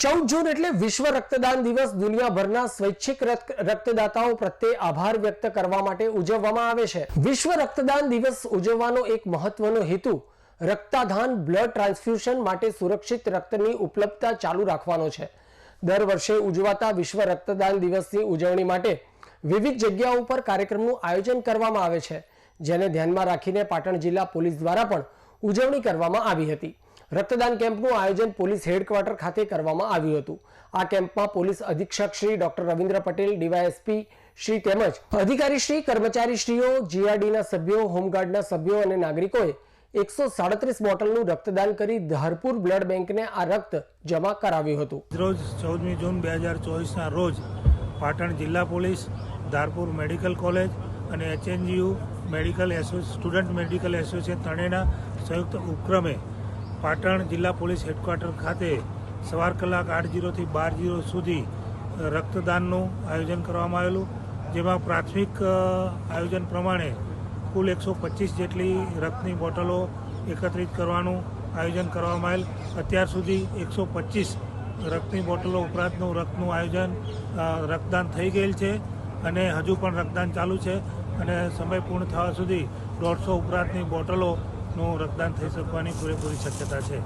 ચૌદ જૂન એટલે વિશ્વ રક્તદાન દિવસ. દુનિયાભરના સ્વૈચ્છિક રક્ત- રક્તદાતાઓ પ્રત્યે આભાર વ્યક્ત કરવા માટે ઉજવવામાં આવે છે. વિશ્વ રક્તદાન દિવસ ઉજવવાનો એક મહત્વનો હેતુ રક્તદાન, બ્લડ ટ્રાન્સફ્યુઝન માટે સુરક્ષિત રક્તની ઉપલબ્ધતા ચાલુ રાખવાનો છે. દર વર્ષે ઉજવાતા વિશ્વ રક્તદાન દિવસની ઉજવણી માટે વિવિધ જગ્યાઓ પર કાર્યક્રમનું આયોજન કરવામાં આવે છે, જેને ધ્યાનમાં રાખીને પાટણ જિલ્લા પોલીસ દ્વારા પણ ઉજવણી કરવામાં આવી હતી. રક્તદાન કેમ્પનું આયોજન પોલીસ હેડક્વાર્ટર ખાતે કરવામાં આવ્યું હતું. આ કેમ્પમાં પોલીસ અધિક્ષક શ્રી ડોક્ટર રવિન્દ્ર પટેલ, ડીવાયએસપી શ્રી તેમજ અધિકારી શ્રી કર્મચારી શ્રીઓ જીઆરડીના સભ્યો, હોમગાર્ડના સભ્યો અને નાગરિકોએ એકસો સાડત્રીસ બોટલનું રક્તદાન કરી ધારપુર બ્લડ બેંકને આ રક્ત જમા કરાવ્યું હતું. રોજ ચૌદમી જૂન બે હજાર ચોવીસના રોજ પાટણ જિલ્લા પોલીસ, ધારપુર મેડિકલ કોલેજ અને એચએનજીયુ મેડિકલ એસો, સ્ટુડન્ટ મેડિકલ એસોસિએશન ત્રણેયના સંયુક્ત ઉપક્રમે પાટણ જિલ્લા પોલીસ હેડક્વાર્ટર ખાતે સવાર કલાક આઠ જીરોથી બાર જીરો સુધી રક્તદાનનું આયોજન કરવામાં આવેલું, જેમાં પ્રાથમિક આયોજન પ્રમાણે કુલ એકસો પચીસ જેટલી રક્તની બોટલો એકત્રિત કરવાનું આયોજન કરવામાં આવેલ. અત્યાર સુધી એકસો પચીસ રક્તની બોટલો ઉપરાંતનું રક્તનું આયોજન રક્તદાન થઈ ગયેલ છે અને હજુ પણ રક્તદાન ચાલુ છે અને સમય પૂર્ણ થવા સુધી દોઢસો ઉપરાંતની બોટલોનું રક્તદાન થઈ શકવાની પૂરેપૂરી શક્યતા છે.